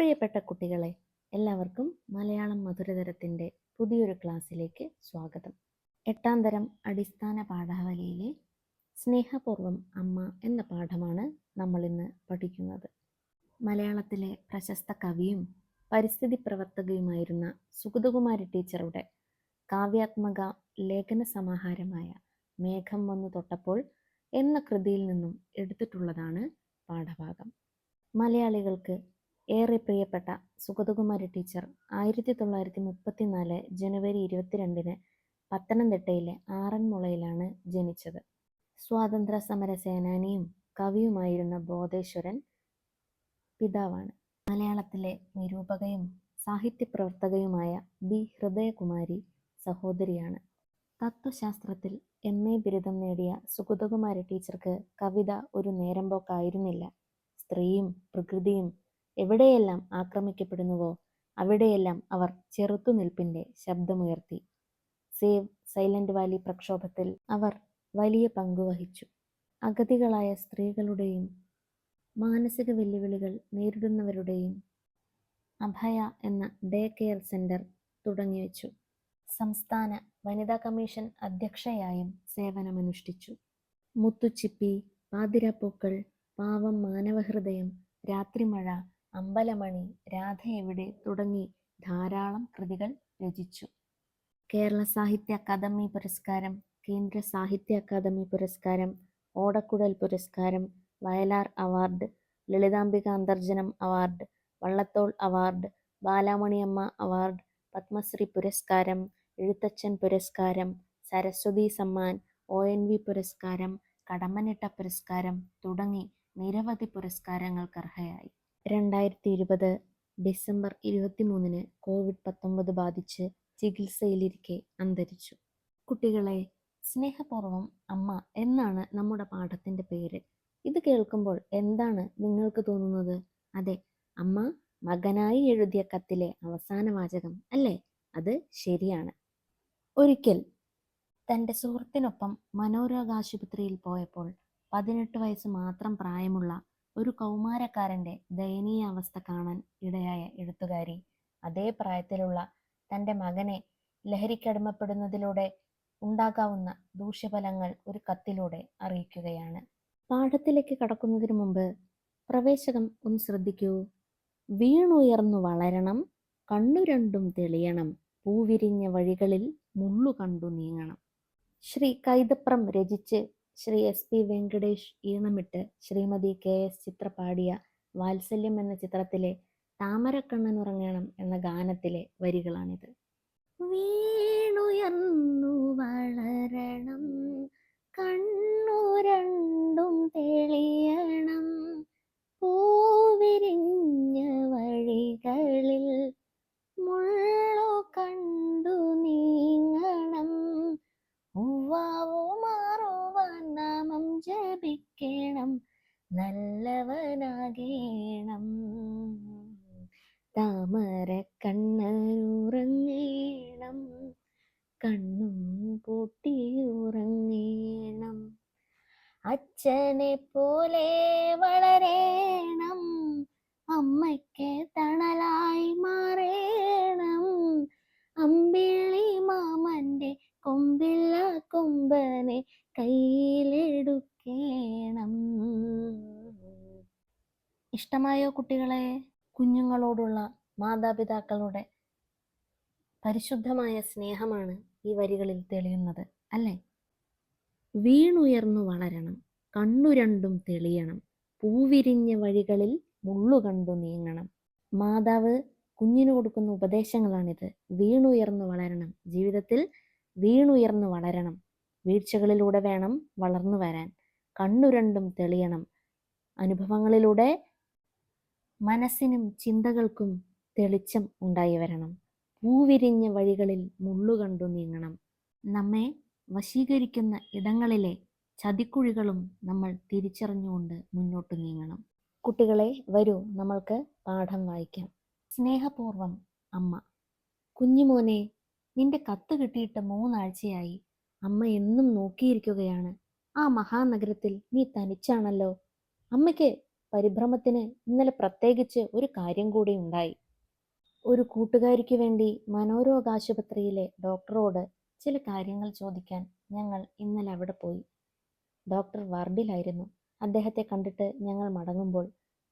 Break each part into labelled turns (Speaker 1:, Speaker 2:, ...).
Speaker 1: പ്രിയപ്പെട്ട കുട്ടികളെ എല്ലാവർക്കും മലയാളം മധുരതരത്തിന്റെ പുതിയൊരു ക്ലാസ്സിലേക്ക് സ്വാഗതം. എട്ടാം തരം അടിസ്ഥാന പാഠാവലിയിലെ സ്നേഹപൂർവം അമ്മ എന്ന പാഠമാണ് നമ്മൾ ഇന്ന് പഠിക്കുന്നത്. മലയാളത്തിലെ പ്രശസ്ത കവിയും പരിസ്ഥിതി പ്രവർത്തകയുമായിരുന്ന സുഗതകുമാരി ടീച്ചറുടെ കാവ്യാത്മക ലേഖന സമാഹാരമായ മേഘം വന്നു തൊട്ടപ്പോൾ എന്ന കൃതിയിൽ നിന്നും എടുത്തിട്ടുള്ളതാണ് പാഠഭാഗം. മലയാളികൾക്ക് ഏറെ പ്രിയപ്പെട്ട സുഗതകുമാരി ടീച്ചർ ആയിരത്തി തൊള്ളായിരത്തി മുപ്പത്തിനാല് ജനുവരി ഇരുപത്തിരണ്ടിന് പത്തനംതിട്ടയിലെ ആറന്മുളയിലാണ് ജനിച്ചത്. സ്വാതന്ത്ര്യ സമര സേനാനിയും കവിയുമായിരുന്ന ബോധേശ്വരൻ പിതാവാണ്. മലയാളത്തിലെ നിരൂപകയും സാഹിത്യപ്രവർത്തകയുമായ ബി. ഹൃദയകുമാരി സഹോദരിയാണ്. തത്വശാസ്ത്രത്തിൽ എം. എ. ബിരുദം നേടിയ സുഗതകുമാരി ടീച്ചർക്ക് കവിത ഒരു നേരമ്പോക്കായിരുന്നില്ല. സ്ത്രീയും പ്രകൃതിയും എവിടെയെല്ലാം ആക്രമിക്കപ്പെടുന്നുവോ അവിടെയെല്ലാം അവർ ചെറുത്തുനിൽപ്പിന്റെ ശബ്ദമുയർത്തി. സേവ് സൈലന്റ് വാലി പ്രക്ഷോഭത്തിൽ അവർ വലിയ പങ്കുവഹിച്ചു അഗതികളായ സ്ത്രീകളുടെയും മാനസിക വെല്ലുവിളികൾ നേരിടുന്നവരുടെയും അഭയ എന്ന ഡേ കെയർ സെന്റർ തുടങ്ങിവെച്ചു. സംസ്ഥാന വനിതാ കമ്മീഷൻ അധ്യക്ഷയായും സേവനമനുഷ്ഠിച്ചു. മുത്തുച്ചിപ്പി പാതിരാപ്പൂക്കൾ പാവം മാനവഹൃദയം രാത്രിമഴ അമ്പലമണി രാധ എവിടെ തുടങ്ങി ധാരാളം കൃതികൾ രചിച്ചു. കേരള സാഹിത്യ അക്കാദമി പുരസ്കാരം കേന്ദ്ര സാഹിത്യ അക്കാദമി പുരസ്കാരം ഓടക്കുഴൽ പുരസ്കാരം Vayalar award Lalithambika Antharjanam award Vallathol award Balamaniamma award Padmashri പുരസ്കാരം എഴുത്തച്ഛൻ പുരസ്കാരം Saraswati Samman O N V പുരസ്കാരം കടമ്മനിട്ട പുരസ്കാരം തുടങ്ങി നിരവധി പുരസ്കാരങ്ങൾക്ക് അർഹയായി. രണ്ടായിരത്തി ഇരുപത് ഡിസംബർ ഇരുപത്തിമൂന്നിന് കോവിഡ് പത്തൊമ്പത് ബാധിച്ച് ചികിത്സയിലിരിക്കെ അന്തരിച്ചു. കുട്ടികളെ സ്നേഹപൂർവം അമ്മ എന്നാണ് നമ്മുടെ പാഠത്തിന്റെ പേര്. ഇത് കേൾക്കുമ്പോൾ എന്താണ് നിങ്ങൾക്ക് തോന്നുന്നത്? അതെ അമ്മ മകനായി എഴുതിയ കത്തിലെ അവസാന വാചകം അല്ലേ? അത് ശരിയാണ്. ഒരിക്കൽ തന്റെ സുഹൃത്തിനൊപ്പം മനോരോഗാശുപത്രിയിൽ പോയപ്പോൾ പതിനെട്ട് വയസ്സ് മാത്രം പ്രായമുള്ള ഒരു കൗമാരക്കാരന്റെ ദയനീയ അവസ്ഥ കാണാൻ ഇടയായ എഴുത്തുകാരി. അതേ പ്രായത്തിലുള്ള തന്റെ മകനെ ലഹരിക്കടിമപ്പെടുന്നതിലൂടെ ഉണ്ടാകാവുന്ന ദൂഷ്യഫലങ്ങൾ ഒരു കത്തിലൂടെ അറിയിക്കുകയാണ്. പാഠത്തിലേക്ക് കടക്കുന്നതിന് മുമ്പ് പ്രവേശകം ഒന്ന് ശ്രദ്ധിക്കൂ. വീണുയർന്നു വളരണം കണ്ണു രണ്ടും തെളിയണം പൂവിരിഞ്ഞ വഴികളിൽ മുള്ളു കണ്ടു നീങ്ങണം. ശ്രീ കൈതപ്രം രചിച്ച് ശ്രീ എസ് പി വെങ്കടേഷ് ഈണമിട്ട് ശ്രീമതി കെ എസ് ചിത്ര പാടിയ വാത്സല്യം എന്ന ചിത്രത്തിലെ താമരക്കണ്ണൻ ഉറങ്ങണം എന്ന ഗാനത്തിലെ വരികളാണിത്. വീണുയർന്നു താമര കണ്ണുറങ്ങേണം കണ്ണും പൂട്ടി ഉറങ്ങേണം. അച്ഛനെ പോലെ വളരേണം. അമ്മയ്ക്ക് തണലായി മാറേണം. അമ്പിളി മാമന്റെ കൊമ്പില്ല കൊമ്പനെ കയ്യിലെടുക്കേണം. ഇഷ്ടമായോ കുട്ടികളെ? കുഞ്ഞുങ്ങളോടുള്ള മാതാപിതാക്കളുടെ പരിശുദ്ധമായ സ്നേഹമാണ് ഈ വരികളിൽ തെളിയുന്നത് അല്ലേ? വീണുയർന്നു വളരണം കണ്ണു രണ്ടും തെളിയണം പൂവിരിഞ്ഞ വഴികളിൽ മുള്ളു കണ്ടു നീങ്ങണം. മാതാവ് കുഞ്ഞിന് കൊടുക്കുന്ന ഉപദേശങ്ങളാണിത്. വീണുയർന്നു വളരണം ജീവിതത്തിൽ വീണുയർന്നു വളരണം. വീഴ്ചകളിലൂടെ വേണം വളർന്നു വരാൻ. കണ്ണുരണ്ടും തെളിയണം. അനുഭവങ്ങളിലൂടെ മനസ്സിനും ചിന്തകൾക്കും തെളിച്ചം ഉണ്ടായി വരണം. പൂവിരിഞ്ഞ വഴികളിൽ മുള്ളു കണ്ടു നീങ്ങണം. നമ്മെ വശീകരിക്കുന്ന ഇടങ്ങളിലെ ചതിക്കുഴികളും നമ്മൾ തിരിച്ചറിഞ്ഞുകൊണ്ട് മുന്നോട്ട് നീങ്ങണം. കുട്ടികളെ വരൂ നമ്മൾക്ക് പാഠം വായിക്കാം. സ്നേഹപൂർവം അമ്മ. കുഞ്ഞുമോനെ നിന്റെ കത്ത് കിട്ടിയിട്ട് മൂന്നാഴ്ചയായി. അമ്മ എന്നും നോക്കിയിരിക്കുകയാണ്. ആ മഹാനഗരത്തിൽ നീ തനിച്ചാണല്ലോ. അമ്മയ്ക്ക് പരിഭ്രമത്തിന് ഇന്നലെ പ്രത്യേകിച്ച് ഒരു കാര്യം കൂടി ഉണ്ടായി. ഒരു കൂട്ടുകാരിക്ക് വേണ്ടി മനോരോഗാശുപത്രിയിലെ ഡോക്ടറോട് ചില കാര്യങ്ങൾ ചോദിക്കാൻ ഞങ്ങൾ ഇന്നലെ അവിടെ പോയി. ഡോക്ടർ വാർഡിലായിരുന്നു. അദ്ദേഹത്തെ കണ്ടിട്ട് ഞങ്ങൾ മടങ്ങുമ്പോൾ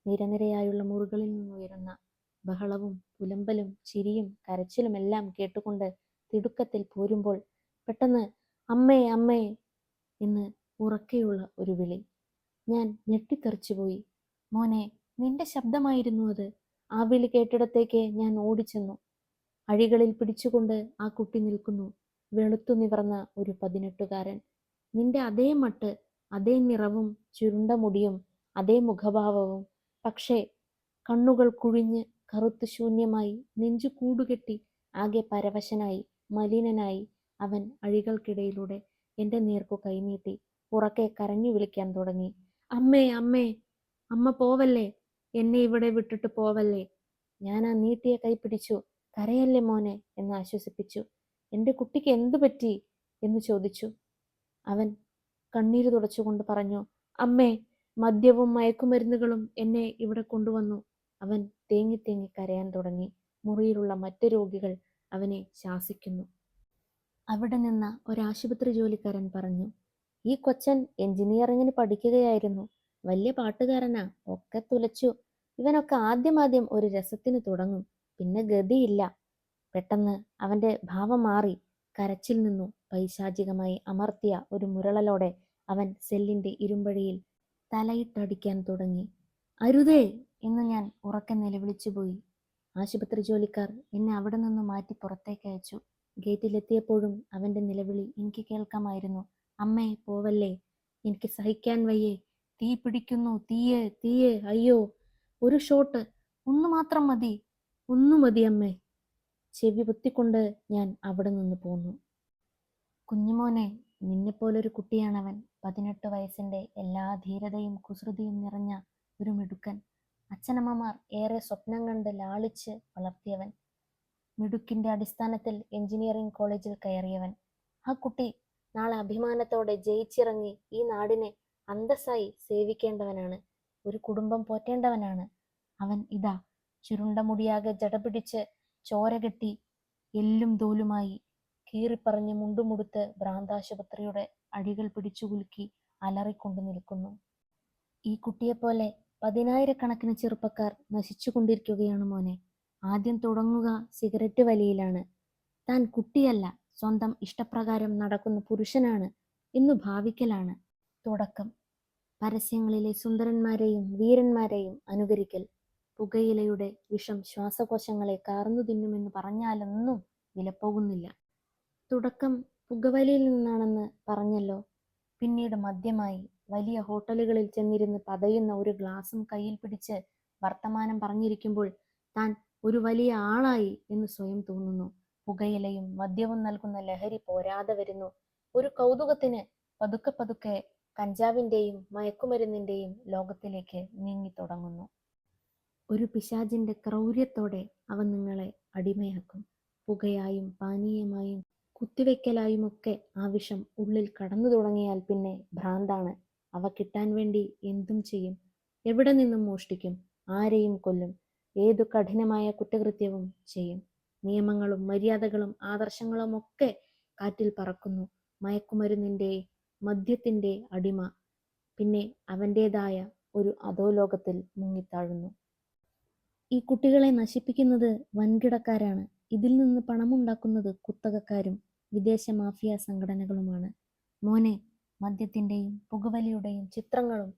Speaker 1: നിരനിരയായുള്ള മുറികളിൽ നിന്നുയരുന്ന ബഹളവും പുലമ്പലും ചിരിയും കരച്ചിലുമെല്ലാം കേട്ടുകൊണ്ട് തിടുക്കത്തിൽ പോരുമ്പോൾ പെട്ടെന്ന് അമ്മേ അമ്മേ എന്ന് ഉറക്കെയുള്ള ഒരു വിളി. ഞാൻ ഞെട്ടിത്തെറിച്ചുപോയി. മോനെ നിന്റെ ശബ്ദമായിരുന്നു അത്. ആ വിളി കേട്ടിടത്തേക്ക് ഞാൻ ഓടിച്ചെന്നു. അഴികളിൽ പിടിച്ചുകൊണ്ട് ആ കുട്ടി നിൽക്കുന്നു. വെളുത്തു നിവർന്ന ഒരു പതിനെട്ടുകാരൻ. നിന്റെ അതേ മട്ട് അതേ നിറവും ചുരുണ്ട മുടിയും അതേ മുഖഭാവവും. പക്ഷേ കണ്ണുകൾ കുഴിഞ്ഞ് കറുത്ത് ശൂന്യമായി നെഞ്ചു കൂടുകെട്ടി ആകെ പരവശനായി മലിനനായി അവൻ അഴികൾക്കിടയിലൂടെ എന്റെ നേർക്കു കൈനീട്ടി ഉറക്കെ കരഞ്ഞു വിളിക്കാൻ തുടങ്ങി. അമ്മേ അമ്മേ അമ്മ പോവല്ലേ? എന്നെ ഇവിടെ വിട്ടിട്ട് പോവല്ലേ? ഞാൻ ആ നീട്ടിയ കൈ പിടിച്ചു. കരയല്ലേ മോനെ? എന്ന് ആശ്വസിപ്പിച്ചു. എന്റെ കുട്ടിക്ക് എന്തു പറ്റി? എന്ന് ചോദിച്ചു. അവൻ കണ്ണീര് തുടച്ചുകൊണ്ട് പറഞ്ഞു അമ്മേ മദ്യവും മയക്കുമരുന്നുകളും എന്നെ ഇവിടെ കൊണ്ടുവന്നു. അവൻ തേങ്ങി തേങ്ങി കരയാൻ തുടങ്ങി. മുറിയിലുള്ള മറ്റു രോഗികൾ അവനെ ശാസിക്കുന്നു. അവിടെ നിന്ന ഒരാശുപത്രി ജോലിക്കാരൻ പറഞ്ഞു ഈ കൊച്ചൻ എഞ്ചിനീയറിങ്ങിന് പഠിക്കുകയായിരുന്നു. വലിയ പാട്ടുകാരനാ. ഒക്കെ തുലച്ചു. ഇവനൊക്കെ ആദ്യമാദ്യം ഒരു രസത്തിന് തുടങ്ങും. പിന്നെ ഗതിയില്ല. പെട്ടെന്ന് അവന്റെ ഭാവം മാറി. കരച്ചിൽ നിന്നു. പൈശാചികമായി അമർത്തിയ ഒരു മുരളലോടെ അവൻ സെല്ലിന്റെ ഇരുമ്പഴിയിൽ തലയിട്ടടിക്കാൻ തുടങ്ങി. അരുതേ എന്ന് ഞാൻ ഉറക്കെ നിലവിളിച്ചുപോയി ആശുപത്രി ജോലിക്കാർ എന്നെ അവിടെ നിന്ന് മാറ്റി പുറത്തേക്ക് അയച്ചു. ഗേറ്റിലെത്തിയപ്പോഴും അവന്റെ നിലവിളി എനിക്ക് കേൾക്കാമായിരുന്നു. അമ്മേ പോവല്ലേ? എനിക്ക് സഹിക്കാൻ വയ്യേ. തീ പിടിക്കുന്നു തീയെ തീയെ അയ്യോ ഒരു ഷോട്ട് ഒന്ന് മാത്രം മതി ഒന്നു മതി അമ്മേ. ചെവി പൊത്തിക്കൊണ്ട് ഞാൻ അവിടെ നിന്ന് പോന്നു. കുഞ്ഞുമോനെ നിന്നെപ്പോലൊരു കുട്ടിയാണവൻ. പതിനെട്ട് വയസ്സിന്റെ എല്ലാ ധീരതയും കുസൃതിയും നിറഞ്ഞ ഒരു മിടുക്കൻ. അച്ഛനമ്മമാർ ഏറെ സ്വപ്നം കണ്ട് ലാളിച്ച് വളർത്തിയവൻ. മിടുക്കിന്റെ അടിസ്ഥാനത്തിൽ എഞ്ചിനീയറിംഗ് കോളേജിൽ കയറിയവൻ. ആ കുട്ടി നാളെ അഭിമാനത്തോടെ ജയിച്ചിറങ്ങി ഈ നാടിനെ അന്തസ്സായി സേവിക്കേണ്ടവനാണ്. ഒരു കുടുംബം പോറ്റേണ്ടവനാണ്. അവൻ ഇതാ ചുരുണ്ട മുടിയാകെ ജടപിടിച്ച് ചോര കെട്ടി എല്ലും തോലുമായി കീറിപ്പറഞ്ഞ് മുണ്ടുമുടുത്ത് ഭ്രാന്താശുപത്രിയുടെ അടികൾ പിടിച്ചു കുലുക്കി അലറിക്കൊണ്ടു നിൽക്കുന്നു. ഈ കുട്ടിയെപ്പോലെ പതിനായിരക്കണക്കിന് ചെറുപ്പക്കാർ നശിച്ചുകൊണ്ടിരിക്കുകയാണ് മോനെ. ആദ്യം തുടങ്ങുക സിഗരറ്റ് വലിയിലാണ്. താൻ കുട്ടിയല്ല സ്വന്തം ഇഷ്ടപ്രകാരം നടക്കുന്ന പുരുഷനാണ് എന്നു ഭാവിക്കലാണ്. തുടക്കം. പരസ്യങ്ങളിലെ സുന്ദരന്മാരെയും വീരന്മാരെയും അനുകരിക്കൽ പുകയിലയുടെ വിഷം ശ്വാസകോശങ്ങളെ കാർന്നു തിന്നുമെന്ന് പറഞ്ഞാലൊന്നും വിലപ്പോകുന്നില്ല. തുടക്കം പുകവലിയിൽ നിന്നാണെന്ന് പറഞ്ഞല്ലോ. പിന്നീട് മദ്യമായി വലിയ ഹോട്ടലുകളിൽ ചെന്നിരുന്ന് പതയുന്ന ഒരു ഗ്ലാസും കയ്യിൽ പിടിച്ച് വർത്തമാനം പറഞ്ഞിരിക്കുമ്പോൾ താൻ ഒരു വലിയ ആളായി എന്ന് സ്വയം തോന്നുന്നു. പുകയിലയും മദ്യവും നൽകുന്ന ലഹരി പോരാതെ വരുന്നു. ഒരു കൗതുകത്തിന് പതുക്കെ പതുക്കെ കഞ്ചാവിന്റെയും മയക്കുമരുന്നിന്റെയും ലോകത്തിലേക്ക് നീങ്ങി തുടങ്ങുന്നു. ഒരു പിശാചിന്റെ ക്രൗര്യത്തോടെ അവൻ നിങ്ങളെ അടിമയാക്കും. പുകയായും പാനീയമായും കുത്തിവെക്കലായുമൊക്കെ ആ വിഷം ഉള്ളിൽ കടന്നു തുടങ്ങിയാൽ പിന്നെ ഭ്രാന്താണ്. അവ കിട്ടാൻ വേണ്ടി എന്തും ചെയ്യും. എവിടെ നിന്നും മോഷ്ടിക്കും? ആരെയും കൊല്ലും? ഏതു കഠിനമായ കുറ്റകൃത്യവും ചെയ്യും? നിയമങ്ങളും മര്യാദകളും ആദർശങ്ങളും ഒക്കെ കാറ്റിൽ പറക്കുന്നു. മയക്കുമരുന്നിന്റെ മദ്യത്തിന്റെ അടിമ പിന്നെ അവന്റേതായ ഒരു അധോലോകത്തിൽ മുങ്ങിത്താഴുന്നു. ഈ കുട്ടികളെ നശിപ്പിക്കുന്നത് വൻകിടക്കാരാണ്. ഇതിൽ നിന്ന് പണമുണ്ടാക്കുന്നത് കുത്തകക്കാരും വിദേശ മാഫിയ സംഘടനകളുമാണ്. മോനെ മദ്യത്തിന്റെയും പുകവലിയുടെയും ചിത്രങ്ങളും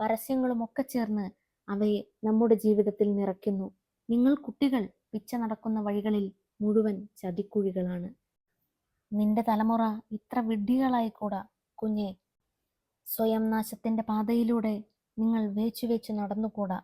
Speaker 1: പരസ്യങ്ങളും ഒക്കെ ചേർന്ന് അവയെ നമ്മുടെ ജീവിതത്തിൽ നിറയ്ക്കുന്നു. നിങ്ങൾ കുട്ടികൾ പിച്ച നടക്കുന്ന വഴികളിൽ മുഴുവൻ ചതിക്കുഴികളാണ്. നിന്റെ തലമുറ ഇത്ര വിഡ്ഢികളായിക്കൂടാ? കുഞ്ഞെ സ്വയം നാശത്തിന്റെ പാതയിലൂടെ നിങ്ങൾ വേച്ചു വെച്ച് നടന്നുകൂടാ.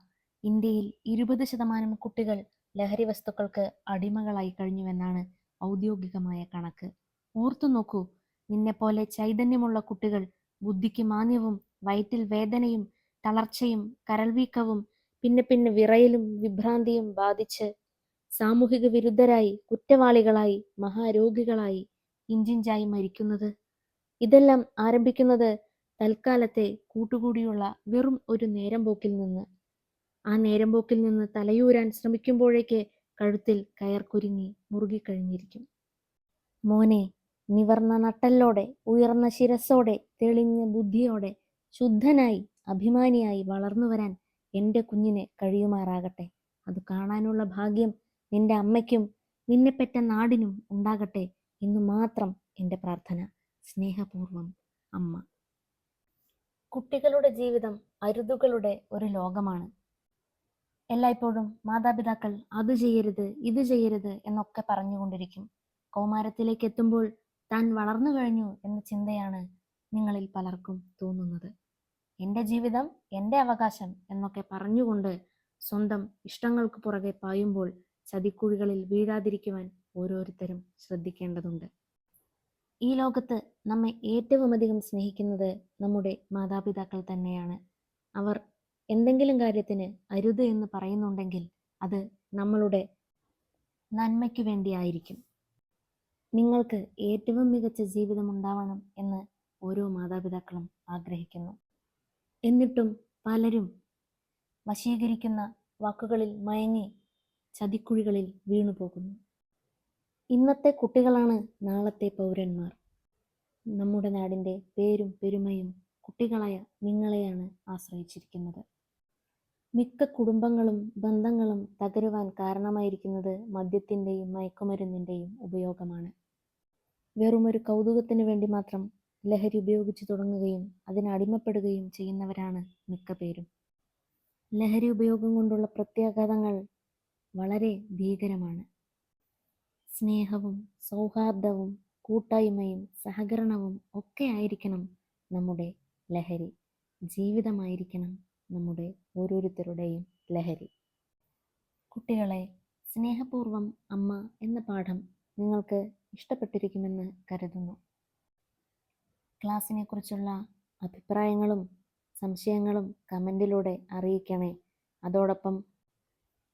Speaker 1: ഇന്ത്യയിൽ ഇരുപത് ശതമാനം കുട്ടികൾ ലഹരി വസ്തുക്കൾക്ക് അടിമകളായി കഴിഞ്ഞുവെന്നാണ് ഔദ്യോഗികമായ കണക്ക്. ഓർത്തു നോക്കൂ നിന്നെപ്പോലെ ചൈതന്യമുള്ള കുട്ടികൾ ബുദ്ധിക്ക് മാന്യവും വയറ്റിൽ വേദനയും തളർച്ചയും കരൾവീക്കവും പിന്നെ പിന്നെ വിറയലും വിഭ്രാന്തിയും ബാധിച്ച് സാമൂഹിക വിരുദ്ധരായി കുറ്റവാളികളായി മഹാരോഗികളായി ഇഞ്ചിഞ്ചായി മരിക്കുന്നത് ഇതെല്ലാം ആരംഭിക്കുന്നത് തൽക്കാലത്തെ കൂട്ടുകൂടിയുള്ള വെറും ഒരു നേരം പോക്കിൽ നിന്ന്. ആ നേരമ്പോക്കിൽ നിന്ന് തലയൂരാൻ ശ്രമിക്കുമ്പോഴേക്ക് കഴുത്തിൽ കയർ കുരുങ്ങി മുറുകിക്കഴിഞ്ഞിരിക്കും. മോനെ നിവർന്ന നട്ടല്ലോടെ ഉയർന്ന ശിരസോടെ തെളിഞ്ഞ ബുദ്ധിയോടെ ശുദ്ധനായി അഭിമാനിയായി വളർന്നു വരാൻ എന്റെ കുഞ്ഞിന് കഴിയുമാറാകട്ടെ. അത് കാണാനുള്ള ഭാഗ്യം നിന്റെ അമ്മയ്ക്കും നിന്നെ പെറ്റ നാടിനും ഉണ്ടാകട്ടെ എന്ന് മാത്രം എന്റെ പ്രാർത്ഥന. സ്നേഹപൂർവം അമ്മ. കുട്ടികളുടെ ജീവിതം അരുതുകളുടെ ഒരു ലോകമാണ്. എല്ലായ്പ്പോഴും മാതാപിതാക്കൾ അത് ചെയ്യരുത് ഇത് ചെയ്യരുത് എന്നൊക്കെ പറഞ്ഞുകൊണ്ടിരിക്കും. കൗമാരത്തിലേക്ക് എത്തുമ്പോൾ താൻ വളർന്നു കഴിഞ്ഞു എന്ന ചിന്തയാണ് നിങ്ങളിൽ പലർക്കും തോന്നുന്നത്. എന്റെ ജീവിതം എന്റെ അവകാശം എന്നൊക്കെ പറഞ്ഞുകൊണ്ട് സ്വന്തം ഇഷ്ടങ്ങൾക്ക് പുറകെ പായുമ്പോൾ ചതിക്കുഴികളിൽ വീഴാതിരിക്കുവാൻ ഓരോരുത്തരും ശ്രദ്ധിക്കേണ്ടതുണ്ട്. ഈ ലോകത്ത് നമ്മെ ഏറ്റവും അധികം സ്നേഹിക്കുന്നത് നമ്മുടെ മാതാപിതാക്കൾ തന്നെയാണ്. അവർ എന്തെങ്കിലും കാര്യത്തിന് അരുത് എന്ന് പറയുന്നുണ്ടെങ്കിൽ അത് നമ്മളുടെ നന്മയ്ക്ക് വേണ്ടിയായിരിക്കും നിങ്ങൾക്ക് ഏറ്റവും മികച്ച ജീവിതം ഉണ്ടാവണം എന്ന് ഓരോ മാതാപിതാക്കളും ആഗ്രഹിക്കുന്നു. എന്നിട്ടും പലരും വശീകരിക്കുന്ന വാക്കുകളിൽ മയങ്ങി ചതിക്കുഴികളിൽ വീണുപോകുന്നു. ഇന്നത്തെ കുട്ടികളാണ് നാളത്തെ പൗരന്മാർ. നമ്മുടെ നാടിന്റെ പേരും പെരുമയും കുട്ടികളായ നിങ്ങളെയാണ് ആശ്രയിച്ചിരിക്കുന്നത്. മിക്ക കുടുംബങ്ങളും ബന്ധങ്ങളും തകരുവാൻ കാരണമായിരിക്കുന്നത് മദ്യത്തിന്റെയും മയക്കുമരുന്നിന്റെയും ഉപയോഗമാണ്. വെറുമൊരു കൗതുകത്തിന് വേണ്ടി മാത്രം ലഹരി ഉപയോഗിച്ചു തുടങ്ങുകയും അതിനടിമപ്പെടുകയും ചെയ്യുന്നവരാണ് മിക്ക പേരും. ലഹരി ഉപയോഗം കൊണ്ടുള്ള പ്രത്യാഘാതങ്ങൾ വളരെ ഭീകരമാണ്. സ്നേഹവും സൗഹാർദ്ദവും കൂട്ടായ്മയും സഹകരണവും ഒക്കെ ആയിരിക്കണം നമ്മുടെ ലഹരി. ജീവിതമായിരിക്കണം നമ്മുടെ ഓരോരുത്തരുടെയും ലഹരി. കുട്ടികളെ സ്നേഹപൂർവം അമ്മ എന്ന പാഠം നിങ്ങൾക്ക് ഇഷ്ടപ്പെട്ടിരിക്കുമെന്ന് കരുതുന്നു. ക്ലാസ്സിനെ കുറിച്ചുള്ള അഭിപ്രായങ്ങളും സംശയങ്ങളും കമന്റിലൂടെ അറിയിക്കണേ. അതോടൊപ്പം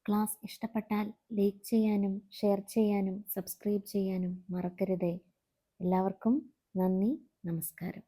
Speaker 1: ക്ലാസ് ഇഷ്ടപ്പെട്ടാൽ ലൈക്ക് ചെയ്യാനും ഷെയർ ചെയ്യാനും സബ്സ്ക്രൈബ് ചെയ്യാനും മറക്കരുതേ. എല്ലാവർക്കും നന്ദി നമസ്കാരം.